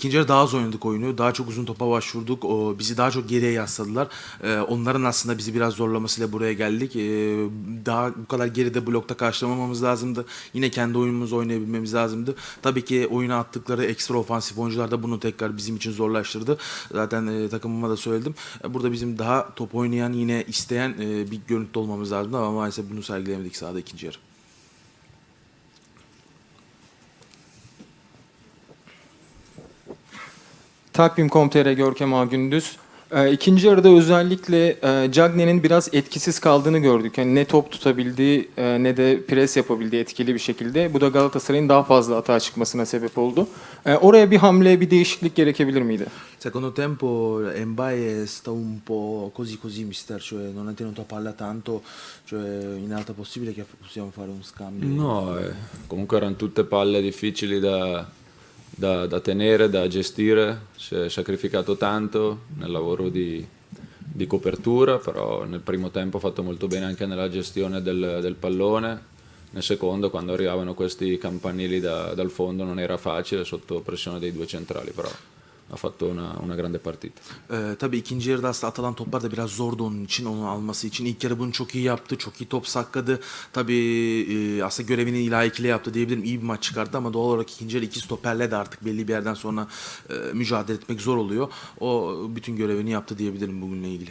ikinci yarı daha az oynadık oyunu. Daha çok uzun topa başvurduk. O, bizi daha çok geriye yasladılar. Ee, onların aslında bizi biraz zorlamasıyla buraya geldik. Ee, daha bu kadar geride blokta karşılamamamız lazımdı. Yine kendi oyunumuzu oynayabilmemiz lazımdı. Tabii ki oyuna attıkları ekstra ofansif oyuncular da bunu tekrar bizim için zorlaştırdı. Zaten e, takımıma da söyledim. E, Burada bizim daha top oynayan, yine isteyen e, bir görüntü olmamız lazımdı ama maalesef bunu sergileyemedik sahada ikinci yarı. Takvim.com.tr Görkem Ağa Gündüz. Ee, ikinci yarıda özellikle e, Cagney'in biraz etkisiz kaldığını gördük. Yani ne top tutabildi e, ne de pres yapabildi etkili bir şekilde. Bu da Galatasaray'ın daha fazla atağa çıkmasına sebep oldu. E, oraya bir hamle, bir değişiklik gerekebilir miydi? Secondo tempo Mbaye sta un po' così così mister, cioè non è tenuto a palla tanto, cioè in alta possibile che possiamo fare un scambio. No, eh, comunque erano tutte palle difficili da, da- da tenere, da gestire, si è sacrificato tanto nel lavoro di, di copertura, però nel primo tempo ha fatto molto bene anche nella gestione del, del pallone, nel secondo quando arrivavano questi campanili da- dal fondo non era facile sotto pressione dei due centrali, però ha fatto una, una grande partita. Ee, tabii ikinci yarıda aslında atılan toplar da biraz zordu onun için, onu alması için. İlk yarı bunu çok iyi yaptı, çok iyi top sakladı. Tabii e, aslında görevini layıkıyla yaptı diyebilirim. İyi bir maç çıkarttı ama doğal olarak ikinci yarı iki stoperle de artık belli bir yerden sonra e, mücadele etmek zor oluyor. O bütün görevini yaptı diyebilirim bugünle ilgili.